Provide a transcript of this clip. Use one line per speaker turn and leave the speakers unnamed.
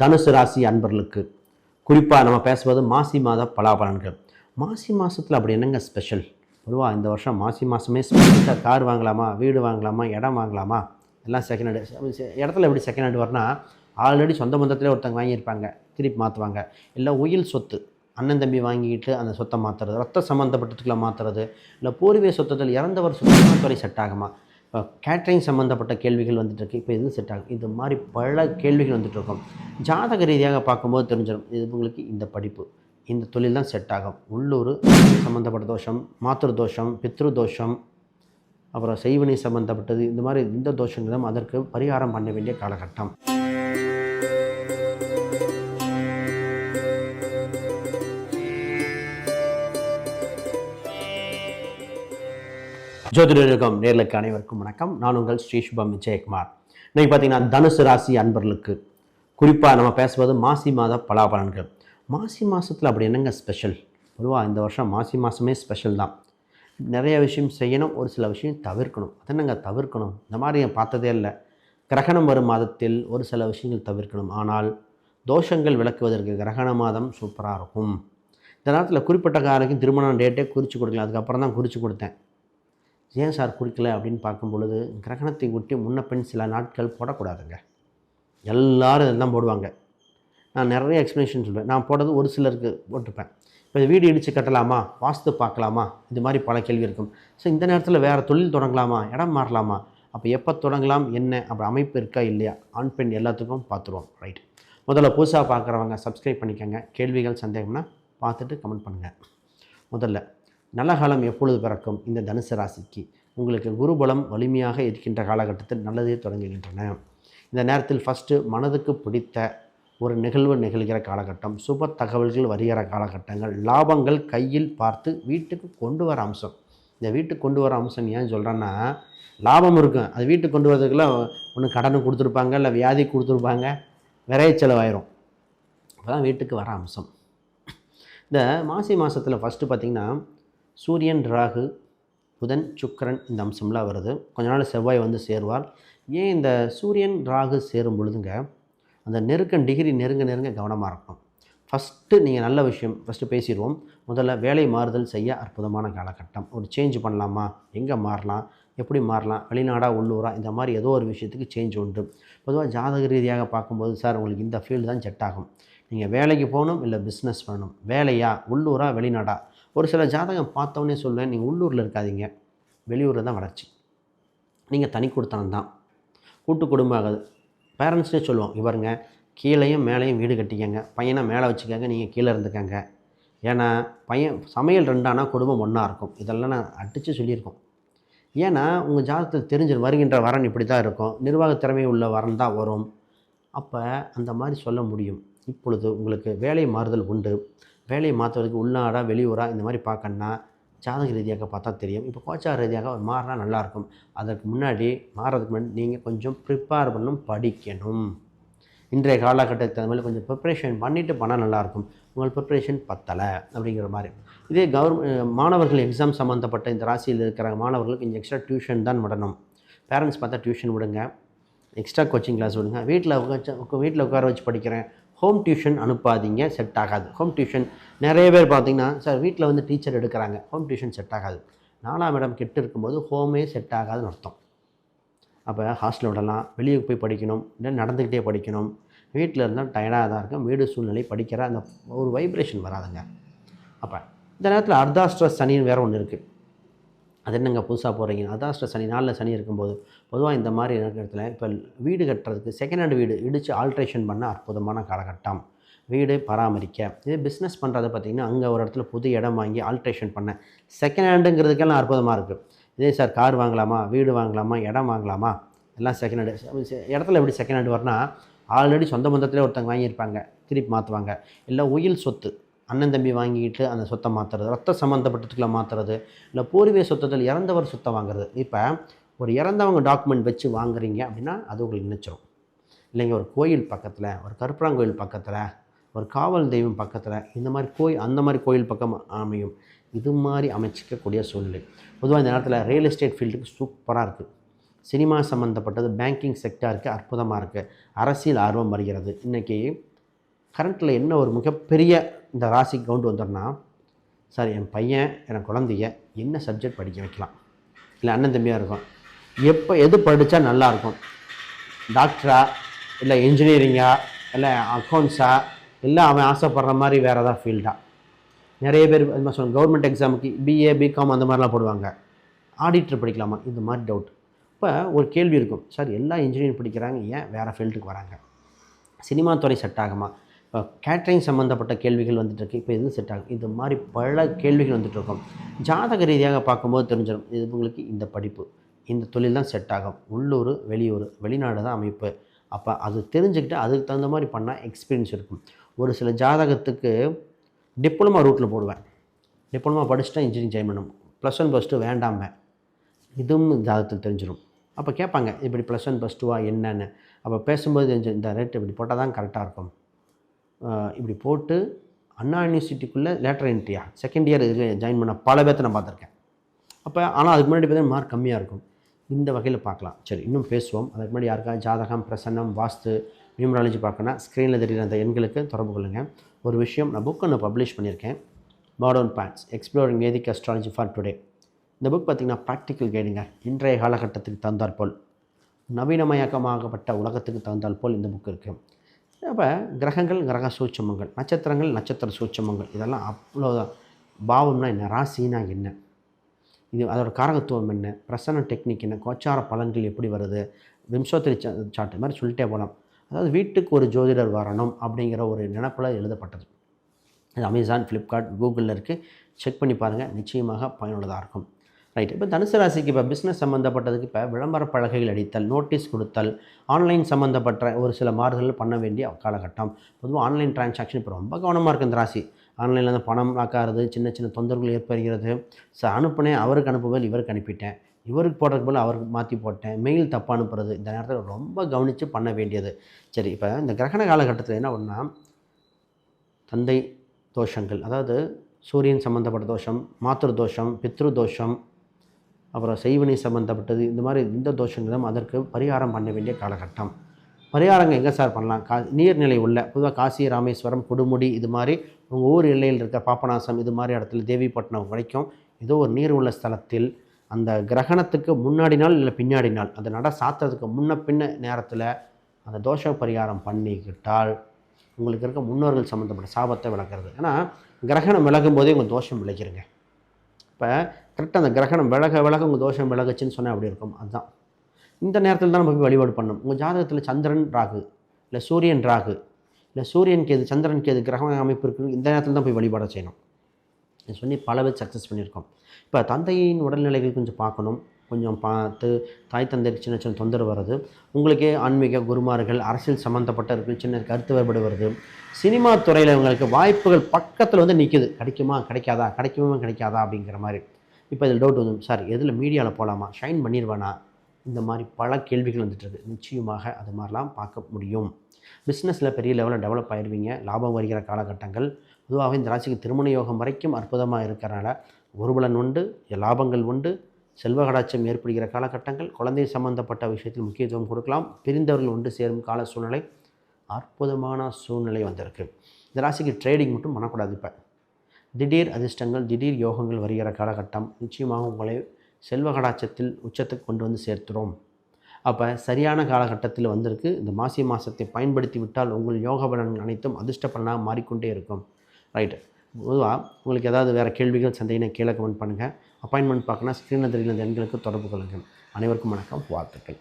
தனுசு ராசி அன்பர்களுக்கு. குறிப்பாக நம்ம பேசுவது மாசி மாத பலாபலன்கள். மாசி மாதத்தில் அப்படி என்னங்க ஸ்பெஷல் பொதுவாக இந்த வருஷம் மாசி மாதமே ஸ்பெஷலாக கார் வாங்கலாமா வீடு வாங்கலாமா இடம் வாங்கலாமா? எல்லாம் செகண்ட் ஹேண்டு இடத்துல எப்படி செகண்ட் ஹேண்டு வரனா ஆல்ரெடி சொந்த பந்தத்திலே ஒருத்தங்க வாங்கியிருப்பாங்க திருப்பி மாற்றுவாங்க இல்லை உயில் சொத்து அண்ணன் தம்பி வாங்கிக்கிட்டு அந்த சொத்தை மாற்றுறது ரத்த சம்மந்தப்பட்டதுக்குள்ள மாற்றுறது இல்லை பூர்வீக சொத்தத்தில் இறந்தவர் சுத்தத்துறை செட் ஆகுமா? கேட்ரிங் சம்மந்தப்பட்ட கேள்விகள் வந்துட்டுருக்கு. இப்போ இது செட் ஆகும் இது மாதிரி பல கேள்விகள் வந்துட்டுருக்கும். ஜாதக ரீதியாக பார்க்கும்போது தெரிஞ்சிடும். இது உங்களுக்கு இந்த படிப்பு. இந்த தொழில் தான் செட் ஆகும். உள்ளூர் சம்மந்தப்பட்ட தோஷம் மாத்திரு தோஷம் பித்ரு தோஷம் அப்புறம் செய்வினை சம்மந்தப்பட்டது இந்த மாதிரி இந்த தோஷங்களும் அதற்கு பரிகாரம் பண்ண வேண்டிய காலகட்டம். ஜோதிடம் நேர்களுக்கு அனைவருக்கும் வணக்கம். நான் உங்கள் ஸ்ரீ சுபம் விஜயகுமார். இன்னைக்கு பார்த்தீங்கன்னா தனுசு ராசி அன்பர்களுக்கு குறிப்பாக நம்ம பேசுவது மாசி மாத பலாபலன்கள். மாசி மாதத்தில் அப்படி என்னங்க ஸ்பெஷல் பொதுவாக இந்த வருஷம் மாசி மாதமே ஸ்பெஷல் தான். நிறைய விஷயம் செய்யணும் ஒரு சில விஷயம் தவிர்க்கணும். அது என்னங்க தவிர்க்கணும்? இந்த மாதிரி பார்த்ததே இல்லை. கிரகணம் வரும் மாதத்தில் ஒரு சில விஷயங்கள் தவிர்க்கணும். ஆனால் தோஷங்கள் விளக்குவதற்கு கிரகண மாதம் சூப்பராக இருக்கும். இந்த நேரத்தில் குறிப்பிட்ட காரைக்கும் திருமணம் டேட்டே குறித்து கொடுக்கல அதுக்கப்புறம் தான் குறித்து கொடுத்தேன். ஏன் சார் குறிக்கலை அப்படின்னு பார்க்கும் பொழுது கிரகணத்தை ஒட்டி முன்ன சில நாட்கள் போடக்கூடாதுங்க. எல்லோரும் இதெல்லாம் போடுவாங்க. நான் நிறைய எக்ஸ்ப்ளனேஷன் சொல்லுவேன் நான் போடுறது ஒரு சிலருக்கு போட்டிருப்பேன். இப்போ இது வீடு இடித்து கட்டலாமா? வாஸ்து பார்க்கலாமா? இது மாதிரி பல கேள்வி இருக்கும். ஸோ இந்த நேரத்தில் வேறு தொழில் தொடங்கலாமா? இடம் மாறலாமா? அப்போ எப்போ தொடங்கலாம்? என்ன? அப்படி அமைப்பு இருக்கா? இல்லையா? ஆண் பெண் எல்லாத்துக்கும் பார்த்துருவோம். ரைட் முதல்ல புதுசாக பார்க்குறவங்க சப்ஸ்கிரைப் பண்ணிக்கோங்க. கேள்விகள் சந்தேகம்னா பார்த்துட்டு கமெண்ட் பண்ணுங்கள் முதல்ல நல்ல காலம் எப்பொழுது பிறக்கும் இந்த தனுசு ராசிக்கு? உங்களுக்கு குருபலம் வலிமையாக இருக்கின்ற காலகட்டத்தில் நல்லதே தொடங்குகின்றன. இந்த நேரத்தில் ஃபஸ்ட்டு மனதுக்கு பிடித்த ஒரு நிகழ்வு நிகழ்கிற காலகட்டம் சுப தகவல்கள் வருகிற காலகட்டங்கள் லாபங்கள் கையில் பார்த்து வீட்டுக்கு கொண்டு வர அம்சம். இந்த வீட்டுக்கு கொண்டு வர அம்சம் ஏன் சொல்கிறேன்னா லாபம் இருக்கும். அது வீட்டுக்கு கொண்டு வரதுக்குலாம் ஒன்று கடன் கொடுத்துருப்பாங்க இல்லை வியாதி கொடுத்துருப்பாங்க விரைய செலவாயிரும். அப்போ தான் வீட்டுக்கு வர அம்சம். இந்த மாசி மாதத்தில் ஃபஸ்ட்டு பார்த்திங்கன்னா சூரியன் ராகு புதன் சுக்கிரன் இந்த அம்சம்லாம் வருது. கொஞ்ச நாள் செவ்வாய் வந்து சேருவார். ஏன் இந்த சூரியன் ராகு சேரும் பொழுதுங்க அந்த நெருக்கம் டிகிரி நெருங்க நெருங்க கவனமாக இருக்கணும். ஃபஸ்ட்டு நீங்கள் நல்ல விஷயம் ஃபஸ்ட்டு பேசிடுவோம். முதல்ல வேலை மாறுதல் செய்ய அற்புதமான காலகட்டம். ஒரு சேஞ்ச் பண்ணலாமா? எங்கே மாறலாம்? எப்படி மாறலாம்? வெளிநாடா உள்ளூரா? இந்த மாதிரி ஏதோ ஒரு விஷயத்துக்கு சேஞ்ச் உண்டு. பொதுவாக ஜாதக ரீதியாக பார்க்கும்போது சார் உங்களுக்கு இந்த ஃபீல்டு தான் செட் ஆகும். நீங்கள் வேலைக்கு போகணும் இல்லை பிஸ்னஸ் பண்ணணும்? வேலையா? உள்ளூரா? வெளிநாடா? ஒரு சில ஜாதகம் பார்த்தோன்னே சொல்லுவேன் நீங்கள் உள்ளூரில் இருக்காதீங்க. வெளியூரில் தான் வளர்ச்சி. நீங்கள் தனி கொடுத்தனம் தான். கூட்டு குடும்பம் ஆகுது. பேரண்ட்ஸ்னே சொல்லுவோம் இவருங்க கீழேயும் மேலேயும் வீடு கட்டிக்கங்க. பையனை மேலே வச்சுக்கோங்க நீங்கள் கீழே இருந்துக்கங்க. ஏன்னா பையன் சமையல் ரெண்டானா குடும்பம் ஒன்றா இருக்கும். இதெல்லாம் நான் அடித்து சொல்லியிருக்கோம். ஏன்னா உங்கள் ஜாதகத்தில் தெரிஞ்சு வருகின்ற வரன் இப்படி தான் இருக்கும். நிர்வாக திறமை உள்ள வரன் தான் வரும். அப்போ அந்த மாதிரி சொல்ல முடியும். இப்பொழுது உங்களுக்கு வேலை மாறுதல் உண்டு. வேலையை மாற்றுறதுக்கு உள்நாடாக வெளியூரா இந்த மாதிரி பார்க்கணுன்னா ஜாதக ரீதியாக பார்த்தா தெரியும். இப்போ கோச்சார ரீதியாக அவர் மாறினா நல்லாயிருக்கும். அதற்கு முன்னாடி மாறதுக்கு முன்னாடி நீங்கள் கொஞ்சம் ப்ரிப்பேர் பண்ணணும் படிக்கணும். இன்றைய காலகட்டத்துக்கு தகுந்த மாதிரி கொஞ்சம் ப்ரிப்ரேஷன் பண்ணிவிட்டு பண்ணால் நல்லாயிருக்கும். உங்கள் ப்ரிப்ரேஷன் பத்தலை அப்படிங்கிற மாதிரி. இதே கவர்மெண்ட் மாணவர்கள் எக்ஸாம் சம்மந்தப்பட்ட இந்த ராசியில் இருக்கிற மாணவர்களுக்கு கொஞ்சம் எக்ஸ்ட்ரா டியூஷன் தான் விடணும். பேரண்ட்ஸ் பார்த்தா டியூஷன் விடுங்க. எக்ஸ்ட்ரா கோச்சிங் கிளாஸ் விடுங்க. வீட்டில் உட்காச்சு வீட்டில் உட்கார வச்சு படிக்கிறேன். ஹோம் டியூஷன் அனுப்பாதீங்க செட் ஆகாது. ஹோம் டியூஷன் நிறைய பேர் பார்த்தீங்கன்னா சார் வீட்டில் வந்து டீச்சர் எடுக்கிறாங்க. ஹோம் டியூஷன் செட் ஆகாது. நாலாம் இடம் கெட்டு இருக்கும்போது ஹோமே செட் ஆகாதுன்னு அர்த்தம். அப்போ ஹாஸ்டல் விடலாம் வெளியே போய் படிக்கணும் இல்லை நடந்துக்கிட்டே படிக்கணும். வீட்டில் இருந்தால் டயர்டாக தான் இருக்கும். வீடு சூழ்நிலை படிக்கிற அந்த ஒரு வைப்ரேஷன் வராதுங்க. அப்போ இந்த நேரத்தில் அர்தாஸ்ட்ரஸ் சனின்னு வேறு ஒன்று இருக்குது அது என்னங்க புதுசாக போகிறீங்க அர்த்தாஷ்டிர சனி நாளில் சனி இருக்கும்போது. பொதுவாக இந்த மாதிரி இடத்துல இப்போ வீடு கட்டுறதுக்கு செகண்ட் ஹேண்ட் வீடு இடித்து ஆல்ட்ரேஷன் பண்ண அற்புதமான காலகட்டம். வீடு பராமரிக்க. இதே பிஸ்னஸ் பண்ணுறது பார்த்திங்கன்னா அங்கே ஒரு இடத்துல புது இடம் வாங்கி ஆல்ட்ரேஷன் பண்ண. செகண்ட் ஹேண்டுங்கிறதுக்கெல்லாம் அற்புதமாக இருக்குது இதே சார் கார் வாங்கலாமா? வீடு வாங்கலாமா? இடம் வாங்கலாமா? எல்லாம் செகண்ட் ஹேண்டு இடத்துல எப்படி செகண்ட் ஹேண்டு வரனா ஆல்ரெடி சொந்த பந்தத்திலே ஒருத்தங்க வாங்கியிருப்பாங்க. திருப்பி மாற்றுவாங்க இல்லை உயில் சொத்து. அண்ணன் தம்பி வாங்கிக்கிட்டு அந்த சொத்தை மாற்றுறது ரத்த சம்மந்தப்பட்டதுக்குள்ள மாற்றுறது இல்லை பூர்வீக சொத்தத்தில் இறந்தவர் சொத்தை வாங்குறது. இப்போ ஒரு இறந்தவங்க டாக்குமெண்ட் வச்சு வாங்குறீங்க அப்படின்னா அது உங்களுக்கு நினச்சிரும். இல்லைங்க ஒரு கோயில் பக்கத்தில் ஒரு கருப்பராங்கோயில் பக்கத்தில் ஒரு காவல் தெய்வம் பக்கத்தில் இந்த மாதிரி கோயில் அந்த மாதிரி கோயில் பக்கம் அமையும். இது மாதிரி அமைச்சிக்கக்கூடிய சூழ்நிலை. பொதுவாக இந்த நேரத்தில் ரியல் எஸ்டேட் ஃபீல்டுக்கு சூப்பராக இருக்குது சினிமா சம்மந்தப்பட்டது பேங்கிங் செக்டாருக்கு அற்புதமாக இருக்குது அரசியல் ஆர்வம் வருகிறது. இன்றைக்கி கரண்ட்டில் என்ன ஒரு மிகப்பெரிய இந்த ராசிக்கு கவுண்ட் வந்துடும்னா சார் என் பையன் என் குழந்தைய என்ன சப்ஜெக்ட் படிக்க வைக்கலாம்? இல்லை அண்ணன் தம்பியாக இருக்கும். எப்போ எது படித்தா நல்லாயிருக்கும் டாக்டரா இல்லை இன்ஜினியரிங்கா இல்லை அக்கௌண்ட்ஸா இல்லை அவன் ஆசைப்படுற மாதிரி வேறு ஏதாவது ஃபீல்டா நிறைய பேர் அது மாதிரி சொல்லுவாங்க கவர்மெண்ட் எக்ஸாமுக்கு பிஏ பிகாம் அந்த மாதிரிலாம் போடுவாங்க. ஆடிட்டர் படிக்கலாமா? இந்த மாதிரி டவுட் இப்போ ஒரு கேள்வி இருக்கும் சார் எல்லா இன்ஜினியரிங் படிக்கிறாங்க ஏன் வேறு ஃபீல்டுக்கு வராங்க? சினிமா துறை செட் ஆகுமா? கேட்ரிங் சம்மந்தப்பட்ட கேள்விகள் வந்துட்டுருக்கு. இப்போ எது செட் ஆகும்? இது மாதிரி பல கேள்விகள் வந்துட்டுருக்கும். ஜாதக ரீதியாக பார்க்கும்போது தெரிஞ்சிடும் இது உங்களுக்கு இந்த படிப்பு இந்த தொழில் தான் செட் ஆகும். உள்ளூர் வெளியூர் வெளிநாடு தான் அமைப்பு. அப்போ அது தெரிஞ்சுக்கிட்டு அதுக்கு தகுந்த மாதிரி பண்ணால் எக்ஸ்பீரியன்ஸ் இருக்கும். ஒரு சில ஜாதகத்துக்கு டிப்ளமா ரூட்டில் போடுவேன். டிப்ளமா படிச்சுட்டா இன்ஜினியரிங் ஜாயின் பண்ணணும் ப்ளஸ் ஒன் ப்ளஸ் டூ வேண்டாம இதுவும் ஜாதகத்தில் தெரிஞ்சிடும். அப்போ கேட்பாங்க இப்படி ப்ளஸ் ஒன் ப்ளஸ் டூவா என்னென்னு. அப்போ பேசும்போது தெரிஞ்சு இந்த ரேட் இப்படி போட்டால் தான் கரெக்டாக இருக்கும். இப்படி போட்டு அண்ணா யூனிவர்சிட்டிக்குள்ளே லேட்டர் என்ட்ரியா செகண்ட் இயர் ஜாயின் பண்ண பல பேர்த்த நான் பார்த்துருக்கேன். அப்போ ஆனால் அதுக்கு முன்னாடி பார்த்தீங்கன்னா மார்க் கம்மியாக இருக்கும். இந்த வகையில் பார்க்கலாம். சரி இன்னும் பேசுவோம். அதுக்கு முன்னாடி யாருக்கா ஜாதகம் பிரசன்னம் வாஸ்து நியூமராலஜி பார்க்கணும் ஸ்க்ரீனில் தெரியுற அந்த எண்களுக்கு தொடர்பு கொள்ளுங்கள் ஒரு விஷயம் நான் புக் ஒன்று பப்ளிஷ் பண்ணியிருக்கேன். Modern paths exploring Vedic astrology for today இந்த புக் பார்த்திங்கன்னா ப்ராக்டிக்கல் கைடுங்க இன்றைய காலகட்டத்துக்கு தகுந்தாற்போல் நவீனமயக்கமாகப்பட்ட உலகத்துக்கு தகுந்தாற்போல் இந்த புக் இருக்குது அப்போ கிரகங்கள் கிரக சூட்சமங்கள் நட்சத்திரங்கள் நட்சத்திர சூட்சமங்கள் இதெல்லாம் அவ்வளோதான் பாவம்னா என்ன? ராசினா என்ன? இது அதோடய காரகத்துவம் என்ன? பிரசன்ன டெக்னிக் என்ன? கோச்சார பலன்கள் எப்படி வருது? விம்சோத்திரி சாட்டு மாதிரி சொல்லிட்டே போகலாம் அதாவது வீட்டுக்கு ஒரு ஜோதிடர் வரணும் அப்படிங்கிற ஒரு நினப்பில் எழுதப்பட்டது. இது அமேசான் ஃப்ளிப்கார்ட் கூகுளில் இருக்குது செக் பண்ணி பாருங்கள் நிச்சயமாக பயனுள்ளதாக இருக்கும். ரைட் இப்போ தனுசு ராசிக்கு இப்போ பிஸ்னஸ் சம்மந்தப்பட்டதுக்கு இப்போ விளம்பர பலகைகள் அடித்தல் நோட்டீஸ் கொடுத்தல் ஆன்லைன் சம்மந்தப்பட்ட ஒரு சில மாறுதல்கள் பண்ண வேண்டிய காலகட்டம். பொதுவாக ஆன்லைன் டிரான்சாக்ஷன் இப்போ ரொம்ப கவனமாக இருக்குது இந்த ராசி. ஆன்லைனில் வந்து பணம் ஆக்காறது சின்ன சின்ன தொந்தரவுகள் ஏற்படுகிறது. ஸோ அனுப்புனேன் அவருக்கு அனுப்புவதில் இவருக்கு அனுப்பிட்டேன். இவருக்கு போடுறதுக்கு போல் அவருக்கு மாற்றி போட்டேன். மெயில் தப்பாக அனுப்புறது. இந்த நேரத்தில் ரொம்ப கவனித்து பண்ண வேண்டியது. சரி இப்போ இந்த கிரகண காலகட்டத்தில் என்ன ஒன்றா தந்தை தோஷங்கள் அதாவது சூரியன் சம்மந்தப்பட்ட தோஷம் மாத்திரு தோஷம் பித்ரு தோஷம் அப்புறம் செய்வினை சம்மந்தப்பட்டது இந்த மாதிரி இந்த தோஷங்களும் அதற்கு பரிகாரம் பண்ண வேண்டிய காலகட்டம். பரிகாரங்கள் எங்கே சார் பண்ணலாம்? கா நீர்நிலை உள்ள பொதுவாக காசி ராமேஸ்வரம் கொடுமுடி இது மாதிரி உங்கள் ஊர் எல்லையில் இருக்க பாப்பநாசம் இது மாதிரி இடத்துல தேவிப்பட்டினம் வரைக்கும் ஏதோ ஒரு நீர் உள்ள ஸ்தலத்தில் அந்த கிரகணத்துக்கு முன்னாடி நாள் இல்லை பின்னாடி நாள் அந்த நட சாத்துறதுக்கு முன்ன பின்ன நேரத்தில் அந்த தோஷ பரிகாரம் பண்ணிக்கிட்டால் உங்களுக்கு இருக்க முன்னோர்கள் சம்மந்தப்பட்ட சாபத்தை விளக்குறது. ஏன்னா கிரகணம் விலகும் போதே உங்கள் தோஷம் விளைக்கிறங்க இப்போ கரெக்டாக அந்த கிரகணம் விலக விலக உங்கள் தோஷம் விலகுச்சுன்னு சொன்னால் அப்படி இருக்கும். அதுதான். இந்த நேரத்தில் தான் நம்ம போய் வழிபாடு பண்ணணும். உங்கள் ஜாதகத்தில் சந்திரன் ராகு இல்லை சூரியன் ராகு இல்லை சூரியன் கேது சந்திரன் கேது கிரக அமைப்பு இருக்குது இந்த நேரத்தில் தான் போய் வழிபாடு செய்யணும். சொல்லி பல பேர் சக்ஸஸ் பண்ணியிருக்கோம். இப்போ தந்தையின் உடல்நிலைகள் கொஞ்சம் பார்க்கணும். கொஞ்சம் பார்த்து தாய் தந்தைக்கு சின்ன சின்ன தொந்தரவு வருது உங்களுக்கே ஆன்மீக குருமார்கள் அரசியல் சம்மந்தப்பட்ட இருக்கு சின்ன கருத்து வேறுபாடு வருது சினிமா துறையில் உங்களுக்கு வாய்ப்புகள் பக்கத்தில் வந்து நிற்குது கிடைக்குமா கிடைக்காதா கிடைக்குமா கிடைக்காதா அப்படிங்கிற மாதிரி. இப்போ இதில் டவுட் வந்து சார் எதில் மீடியாவில் போகலாமா ஷைன் பண்ணிடுவேனா இந்த மாதிரி பல கேள்விகள் வந்துட்டுருக்கு நிச்சயமாக அது மாதிரிலாம் பார்க்க முடியும். பிஸ்னஸில் பெரிய லெவலில் டெவலப் ஆயிடுவீங்க லாபம் வருகிற காலகட்டங்கள். பொதுவாக இந்த ராசிக்கு திருமண யோகம் வரைக்கும் அற்புதமாக இருக்கிறனால ஒருபலன் உண்டு லாபங்கள் உண்டு செல்வகடாட்சம் ஏற்படுகிற காலகட்டங்கள் குழந்தை சம்பந்தப்பட்ட விஷயத்தில் முக்கியத்துவம் கொடுக்கலாம். பிரிந்தவர்கள் ஒன்று சேரும் கால சூழ்நிலை அற்புதமான சூழ்நிலை வந்திருக்கு. இந்த ராசிக்கு ட்ரேடிங் மட்டும் பண்ணக்கூடாது இப்போ. திடீர் அதிர்ஷ்டங்கள் திடீர் யோகங்கள் வருகிற காலகட்டம் நிச்சயமாக உங்களை செல்வகடாட்சத்தில் உச்சத்துக்கு கொண்டு வந்து சேர்த்துறோம் அப்போ சரியான காலகட்டத்தில் வந்திருக்கு. இந்த மாசி மாதத்தை பயன்படுத்தி விட்டால் உங்கள் யோக பலன்கள் அனைத்தும் அதிர்ஷ்ட பலனாக மாறிக்கொண்டே இருக்கும். ரைட்டு பொதுவாக உங்களுக்கு ஏதாவது வேறு கேள்விகள் சந்தேகம் கீழே கமெண்ட் பண்ணுங்கள் அப்பாயின்மெண்ட் பார்க்கணும் ஸ்க்ரீனில் தெரியுற எண்களுக்கு தொடர்பு கொள்ளுங்கள். அனைவருக்கும் வணக்கம் வாழ்த்துக்கள்.